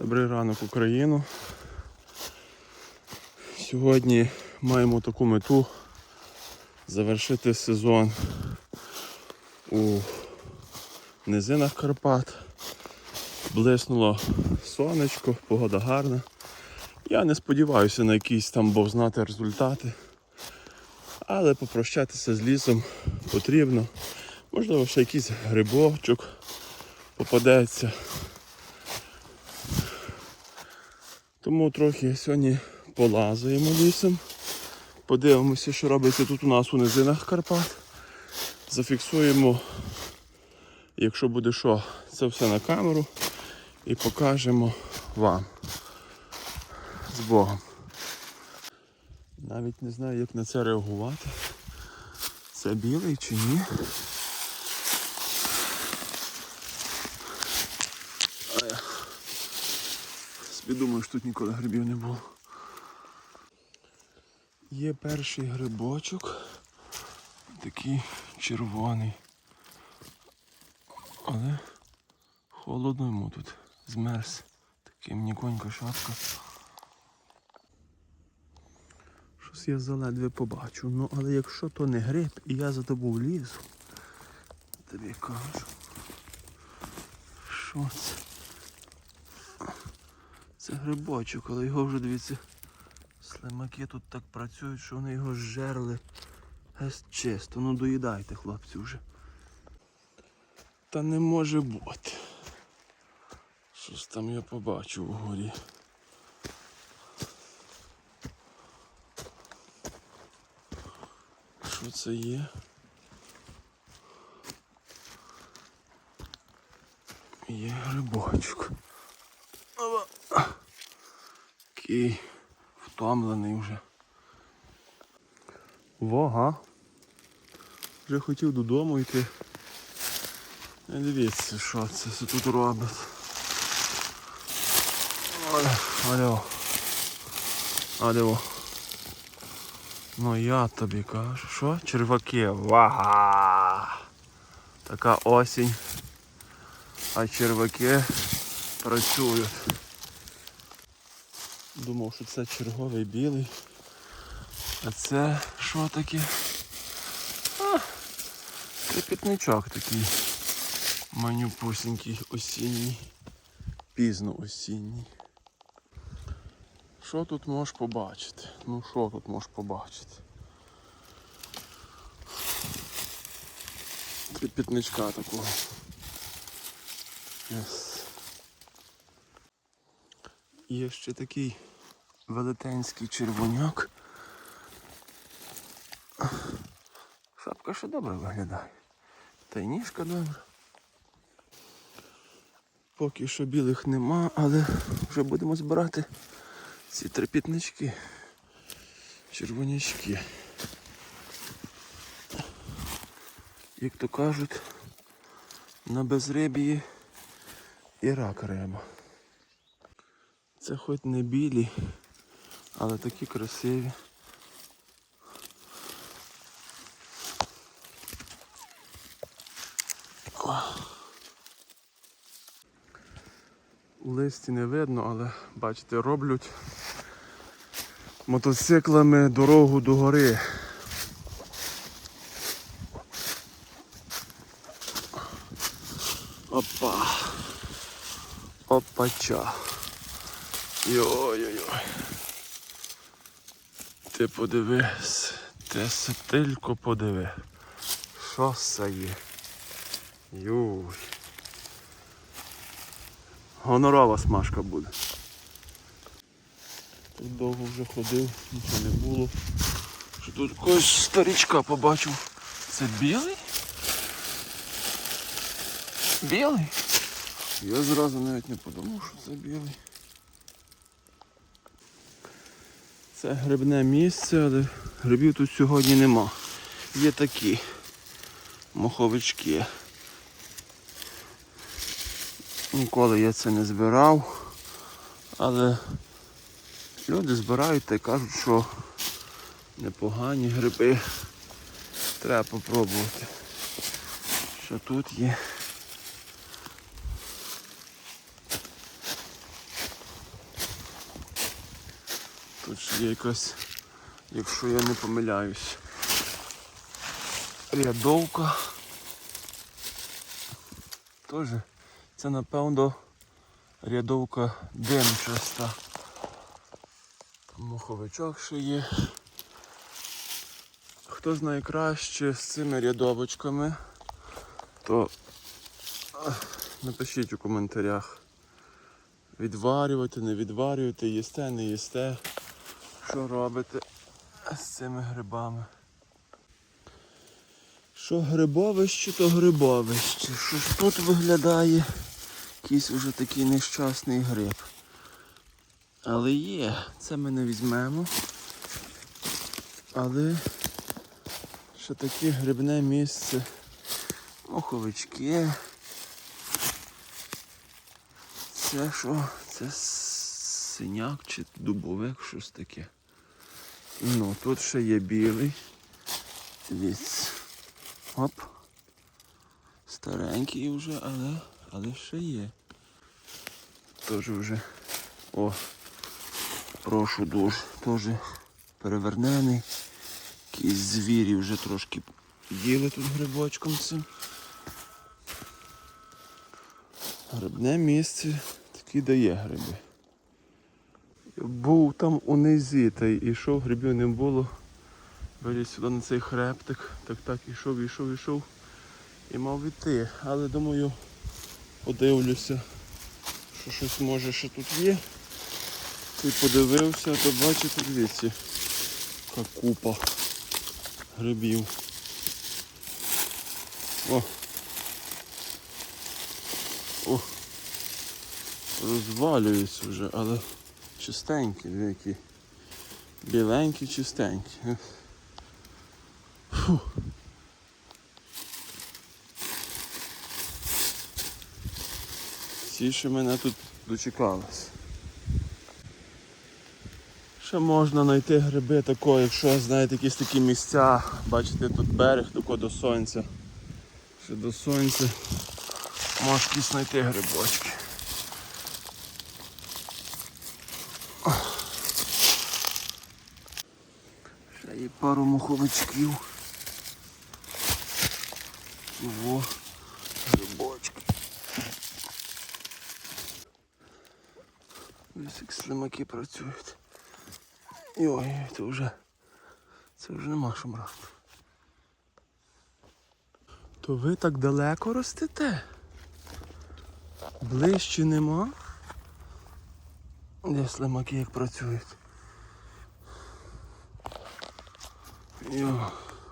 Добрий ранок Україну. Сьогодні маємо таку мету завершити сезон у низинах Карпат. Блиснуло сонечко, погода гарна. Я не сподіваюся на якісь там бог знати результати. Але попрощатися з лісом потрібно. Можливо, ще якийсь грибочок попадеться. Тому трохи сьогодні полазаємо лісом. Подивимося, що робиться тут у нас у низинах Карпат. Зафіксуємо, якщо буде що, це все на камеру і покажемо вам з Богом. Навіть не знаю, як на це реагувати. Це білий чи ні. А я собі думаю, що тут ніколи грибів не було. Є перший грибочок. Такий червоний. Але холодно йому тут. Змерз. Такий м'яконька шапка. Щось я заледве побачу. Ну, але якщо то не гриб і я за тобою лізу, тобі кажу. Що це? Це грибочок, але його вже дивіться. Слимаки тут так працюють, що вони його зжерли. Геть чисто. Ну доїдайте, хлопці, вже. Та не може бути. Щось там я побачив угорі. Що це є? Є грибочок. Ова. Такий втомлений вже. Вага. Вже хотів додому йти. Не дивіться, що це все тут робить. Алло. Алло. Ну я тобі кажу, що? Черваки. Вага! Така осінь. А черваки працюють. Думав, що це черговий білий. А це що таке? А, трепетничок такий. Манюпусенький осінній. Пізно осінній. Що тут можеш побачити? Ну що тут можеш побачити? Трепетничка такого. Yes. Є ще такий велетенський червоняк. Шапка ще добре виглядає. Та й ніжка добра. Поки що білих нема, але вже будемо збирати ці трепітнички, червонячки. Як то кажуть, на безриб'ї і рак риба. Це хоч не білі, але такі красиві. У листі не видно, але бачите, роблять мотоциклами дорогу до гори. Опа. Опача. Йой-йой-йой. Ти подивись, ти сетилько подиви. Що це є? Юй. Гонорова смажка буде. Тут довго вже ходив, нічого не було. Що тут якогось старічка побачив. Це білий? Білий? Я зразу навіть не подумав, що це білий. Це грибне місце, але грибів тут сьогодні нема. Є такі моховички. Ніколи я це не збирав, але люди збирають та й кажуть, що непогані гриби. Треба попробувати. Що тут є. Тут є якась, якщо я не помиляюсь. Рядовка. Тоже це напевно рядовка димчаста. Там моховичок ще є. Хто знає краще з цими рядовочками, то напишіть у коментарях. Відварювати, не відварювати, їсте, не їсте. Що робите з цими грибами? Що грибовище, то грибовище. Що ж тут виглядає якийсь уже такий нещасний гриб. Але є, це ми не візьмемо. Але ще таке грибне місце. Моховички. Це що? Це синяк чи дубовик, щось таке. Ну, тут ще є білий. Дивіться. Оп. Старенький вже, але, але ще є. Теж вже. О, прошу дуже. Теж перевернений. Якісь звірі вже трошки їли тут грибочком цим. Грибне місце таки дає гриби. Був там унизі та й ішов, грибів не було. Виліз сюди на цей хребтик, так так ішов, ішов, ішов і мав іти. Але думаю, подивлюся, що щось може ще тут є. І подивився, то бачите, дивіться, яка купа грибів. О! О! Розвалюється вже, але чистенькі, які. Біленькі, чистенькі. Фу. Ці ще мене тут дочекались. Ще можна знайти гриби такого, якщо знаєте якісь такі місця, бачите тут берег тако до сонця. Ще до сонця можна знайти грибочки. Ще є пару муховичків. Ого, грибочки. Ось як слимаки працюють. Ой, це вже це вже нема що. То ви так далеко ростете? Ближче нема? Де слимаки як працюють?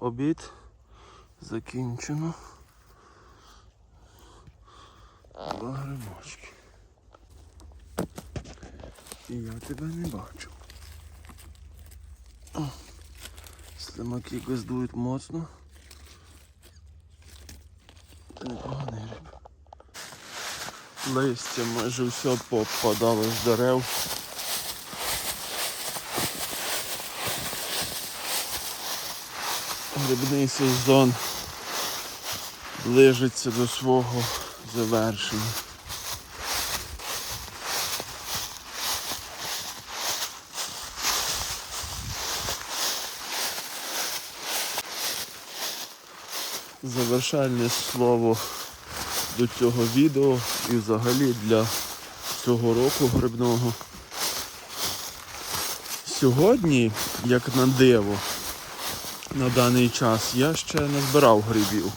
Обід закінчено. Два грибочки. І я тебе не бачу. Слимаки газдують моцно. Непоганий гриб. Листя майже все попадало з дерев. Грибний сезон ближиться до свого завершення. Завершальне слово до цього відео і взагалі для цього року грибного. Сьогодні, як на диво, на даний час я ще не збирав грибів.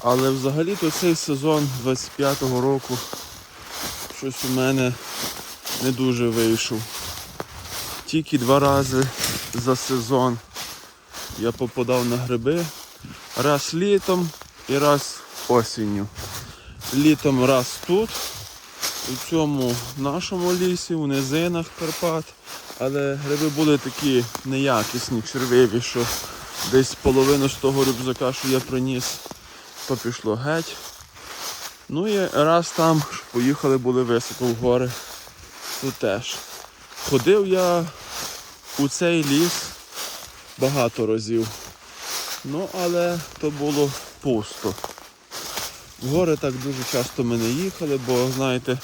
Але взагалі-то цей сезон 25-го року щось у мене не дуже вийшов. Тільки два рази за сезон я попадав на гриби. Раз літом і раз осінню. Літом раз тут, у цьому нашому лісі, у низинах Карпат. Але гриби були такі неякісні, червиві, що десь половину з того рюкзака, що я приніс, то пішло геть. Ну і раз там поїхали були високо в гори. Тут теж. Ходив я у цей ліс багато разів. Ну, але то було пусто. В гори так дуже часто ми не їхали, бо знаєте,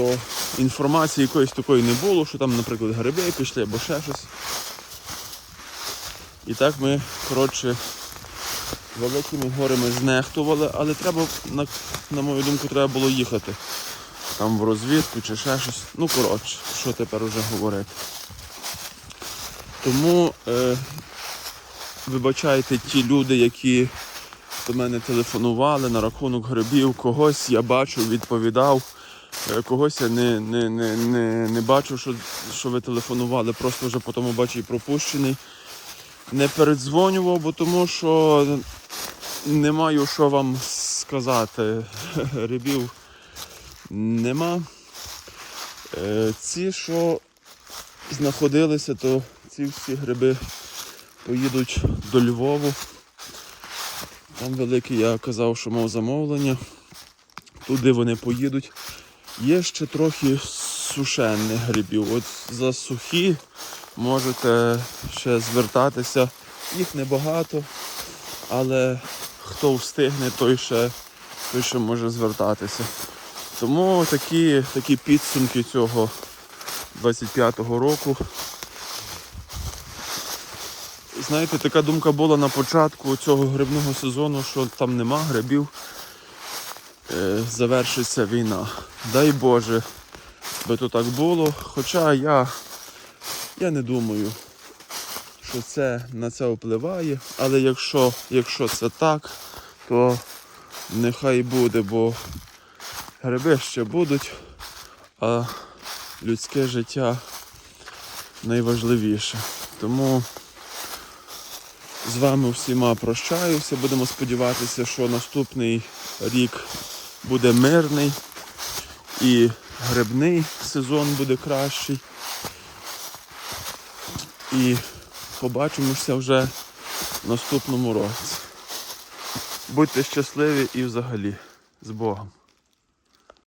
то інформації якоїсь такої не було, що там, наприклад, гриби пішли або ще щось. І так ми, коротше, великими горами знехтували, але треба, на, на мою думку, треба було їхати. Там в розвідку чи ще щось. Ну, коротше, що тепер уже говорити. Тому е, вибачайте ті люди, які до мене телефонували на рахунок грибів, когось я бачив, відповідав, когось я не, не, не, не, не бачив, що, що ви телефонували, просто вже по тому бачу і пропущений. Не передзвонював, бо тому що не маю що вам сказати. Грибів нема. Е, Ці, що знаходилися, то ці всі гриби поїдуть до Львову. Там великий, я казав, що мав замовлення. Туди вони поїдуть. Є ще трохи сушених грибів. От за сухі можете ще звертатися. Їх небагато, але хто встигне, той ще, той ще може звертатися. Тому такі, такі підсумки цього 25-го року. Знаєте, така думка була на початку цього грибного сезону, що там нема грибів. Е, завершиться війна. Дай Боже, би то так було. Хоча я, я не думаю, що це на це впливає. Але якщо, якщо це так, то нехай буде, бо гриби ще будуть, а людське життя найважливіше. Тому з вами всіма прощаюся. Будемо сподіватися, що наступний рік буде мирний і грибний сезон буде кращий. І побачимося вже в наступному році. Будьте щасливі і взагалі з Богом.